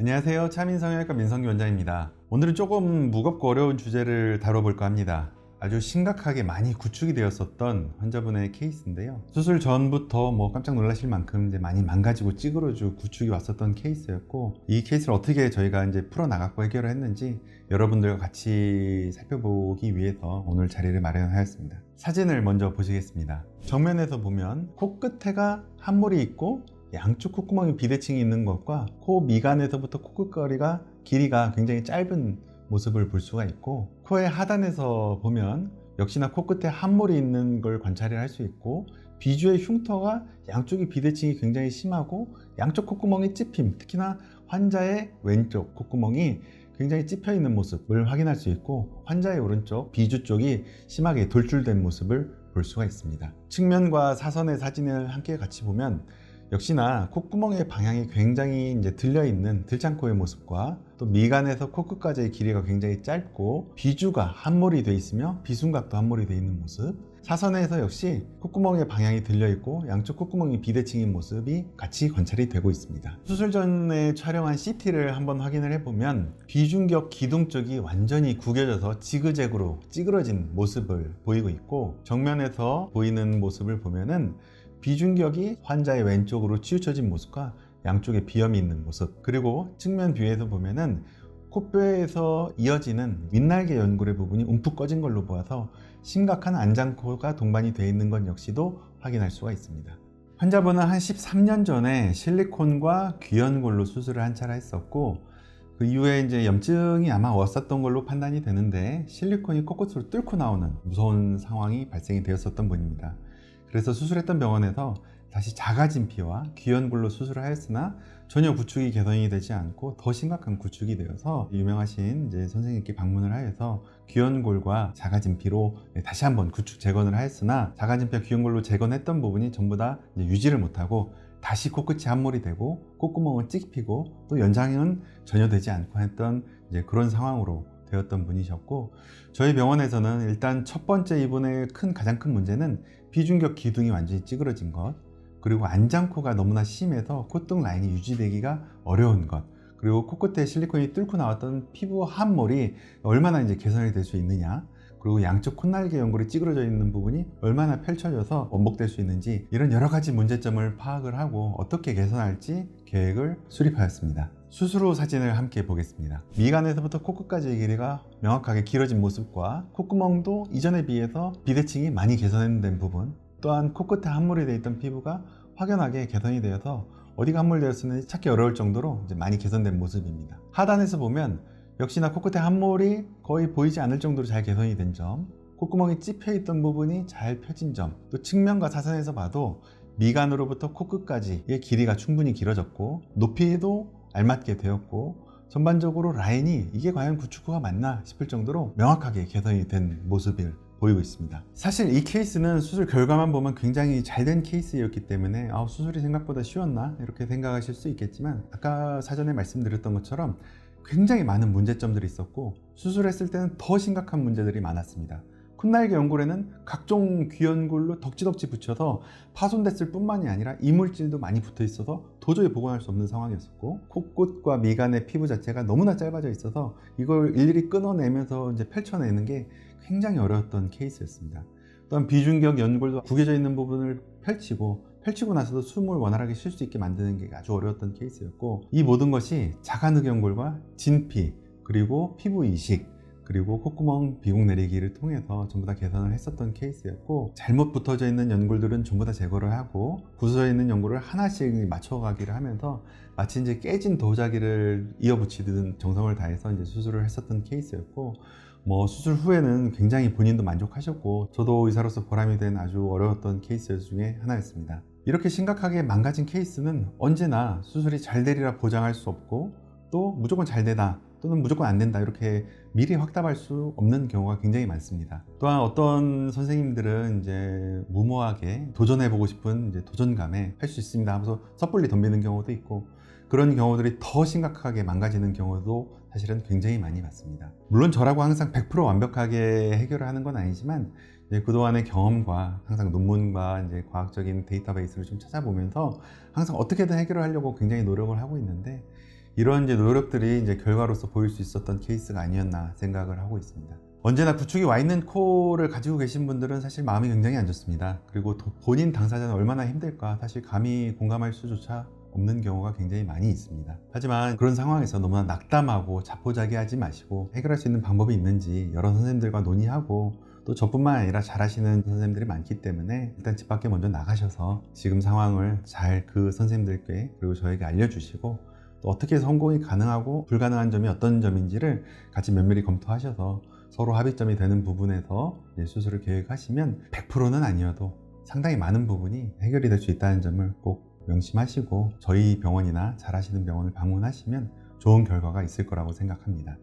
안녕하세요. 차민성형외과 민성기 원장입니다. 오늘은 조금 무겁고 어려운 주제를 다뤄볼까 합니다. 아주 심각하게 많이 구축이 되었었던 환자분의 케이스인데요. 수술 전부터 뭐 깜짝 놀라실 만큼 이제 많이 망가지고 찌그러지고 구축이 왔었던 케이스였고 이 케이스를 어떻게 저희가 이제 풀어나갔고 해결을 했는지 여러분들과 같이 살펴보기 위해서 오늘 자리를 마련하였습니다. 사진을 먼저 보시겠습니다. 정면에서 보면 코끝에가 한물이 있고 양쪽 콧구멍에 비대칭이 있는 것과 코 미간에서부터 코끝거리가 길이가 굉장히 짧은 모습을 볼 수가 있고 코의 하단에서 보면 역시나 코끝에 한물이 있는 걸 관찰을 할 수 있고 비주의 흉터가 양쪽이 비대칭이 굉장히 심하고 양쪽 콧구멍이 찝힘 특히나 환자의 왼쪽 콧구멍이 굉장히 찝혀 있는 모습을 확인할 수 있고 환자의 오른쪽 비주 쪽이 심하게 돌출된 모습을 볼 수가 있습니다. 측면과 사선의 사진을 함께 같이 보면 역시나 콧구멍의 방향이 굉장히 이제 들려 있는 들창코의 모습과 또 미간에서 코끝까지의 길이가 굉장히 짧고 비주가 함몰이 돼 있으며 비순각도 함몰이 돼 있는 모습. 사선에서 역시 콧구멍의 방향이 들려 있고 양쪽 콧구멍이 비대칭인 모습이 같이 관찰이 되고 있습니다. 수술 전에 촬영한 CT를 한번 확인을 해보면 비중격 기둥 쪽이 완전히 구겨져서 지그재그로 찌그러진 모습을 보이고 있고 정면에서 보이는 모습을 보면은 비중격이 환자의 왼쪽으로 치우쳐진 모습과 양쪽에 비염이 있는 모습 그리고 측면 뷰에서 보면은 코뼈에서 이어지는 윗날개 연골의 부분이 움푹 꺼진 걸로 보아서 심각한 안장코가 동반이 되어 있는 것 역시도 확인할 수가 있습니다. 환자분은 한 13년 전에 실리콘과 귀연골로 수술을 한 차례 했었고 그 이후에 이제 염증이 아마 왔었던 걸로 판단이 되는데 실리콘이 코끝으로 뚫고 나오는 무서운 상황이 발생이 되었었던 분입니다. 그래서 수술했던 병원에서 다시 자가진피와 귀연골로 수술을 하였으나 전혀 구축이 개선이 되지 않고 더 심각한 구축이 되어서 유명하신 이제 선생님께 방문을 하여서 귀연골과 자가진피로 네, 다시 한번 구축 재건을 하였으나 자가진피와 귀연골로 재건했던 부분이 전부 다 유지를 못하고 다시 코끝이 함몰이 되고 콧구멍을 찍히고 또 연장은 전혀 되지 않고 했던 이제 그런 상황으로 되었던 분이셨고 저희 병원에서는 일단 첫 번째 이분의 큰 가장 큰 문제는 비중격 기둥이 완전히 찌그러진 것 그리고 안장코가 너무나 심해서 콧등 라인이 유지되기가 어려운 것 그리고 코끝에 실리콘이 뚫고 나왔던 피부 함몰이 얼마나 이제 개선이 될 수 있느냐 그리고 양쪽 콧날개 연골이 찌그러져 있는 부분이 얼마나 펼쳐져서 원복될 수 있는지 이런 여러 가지 문제점을 파악을 하고 어떻게 개선할지 계획을 수립하였습니다. 후 사진을 함께 보겠습니다. 미간에서부터 코끝까지의 길이가 명확하게 길어진 모습과 콧구멍도 이전에 비해서 비대칭이 많이 개선된 부분 또한 코끝에 함몰이 되어 있던 피부가 확연하게 개선이 되어서 어디가 함몰되었는지 찾기 어려울 정도로 많이 개선된 모습입니다. 하단에서 보면 역시나 코끝에 함몰이 거의 보이지 않을 정도로 잘 개선이 된 점, 콧구멍이 찝혀 있던 부분이 잘 펴진 점, 또 측면과 사선에서 봐도 미간으로부터 코끝까지의 길이가 충분히 길어졌고 높이도 알맞게 되었고 전반적으로 라인이 이게 과연 구축구가 맞나 싶을 정도로 명확하게 개선이 된 모습을 보이고 있습니다. 사실 이 케이스는 수술 결과만 보면 굉장히 잘 된 케이스였기 때문에 아, 수술이 생각보다 쉬웠나 이렇게 생각하실 수 있겠지만 아까 사전에 말씀드렸던 것처럼 굉장히 많은 문제점들이 있었고 수술했을 때는 더 심각한 문제들이 많았습니다. 콧날개 연골에는 각종 귀연골로 덕지덕지 붙여서 파손됐을 뿐만이 아니라 이물질도 많이 붙어 있어서 도저히 복원할 수 없는 상황이었었고 코끝과 미간의 피부 자체가 너무나 짧아져 있어서 이걸 일일이 끊어내면서 이제 펼쳐내는 게 굉장히 어려웠던 케이스였습니다. 또한 비중격 연골도 구겨져 있는 부분을 펼치고 펼치고 나서도 숨을 원활하게 쉴 수 있게 만드는 게 아주 어려웠던 케이스였고 이 모든 것이 자가늑 연골과 진피 그리고 피부 이식 그리고 콧구멍 비공 내리기를 통해서 전부 다 개선을 했었던 케이스였고 잘못 붙어져 있는 연골들은 전부 다 제거를 하고 부서져 있는 연골을 하나씩 맞춰가기를 하면서 마치 이제 깨진 도자기를 이어붙이듯 정성을 다해서 이제 수술을 했었던 케이스였고 뭐 수술 후에는 굉장히 본인도 만족하셨고 저도 의사로서 보람이 된 아주 어려웠던 케이스 중에 하나였습니다. 이렇게 심각하게 망가진 케이스는 언제나 수술이 잘 되리라 보장할 수 없고 또 무조건 잘 되다 또는 무조건 안 된다 이렇게 미리 확답할 수 없는 경우가 굉장히 많습니다. 또한 어떤 선생님들은 이제 무모하게 도전해보고 싶은 이제 도전감에 할 수 있습니다 하면서 섣불리 덤비는 경우도 있고 그런 경우들이 더 심각하게 망가지는 경우도 사실은 굉장히 많이 봤습니다. 물론 저라고 항상 100% 완벽하게 해결을 하는 건 아니지만 그동안의 경험과 항상 논문과 이제 과학적인 데이터베이스를 좀 찾아보면서 항상 어떻게든 해결을 하려고 굉장히 노력을 하고 있는데 이런 이제 노력들이 이제 결과로서 보일 수 있었던 케이스가 아니었나 생각을 하고 있습니다. 언제나 구축이 와 있는 코를 가지고 계신 분들은 사실 마음이 굉장히 안 좋습니다. 그리고 도- 본인 당사자는 얼마나 힘들까 사실 감히 공감할 수조차 없는 경우가 굉장히 많이 있습니다. 하지만 그런 상황에서 너무나 낙담하고 자포자기하지 마시고 해결할 수 있는 방법이 있는지 여러 선생님들과 논의하고 또 저뿐만 아니라 잘하시는 선생님들이 많기 때문에 일단 집 밖에 먼저 나가셔서 지금 상황을 잘 그 선생님들께 그리고 저에게 알려주시고 또 어떻게 성공이 가능하고 불가능한 점이 어떤 점인지를 같이 면밀히 검토하셔서 서로 합의점이 되는 부분에서 수술을 계획하시면 100%는 아니어도 상당히 많은 부분이 해결이 될 수 있다는 점을 꼭 명심하시고 저희 병원이나 잘하시는 병원을 방문하시면 좋은 결과가 있을 거라고 생각합니다.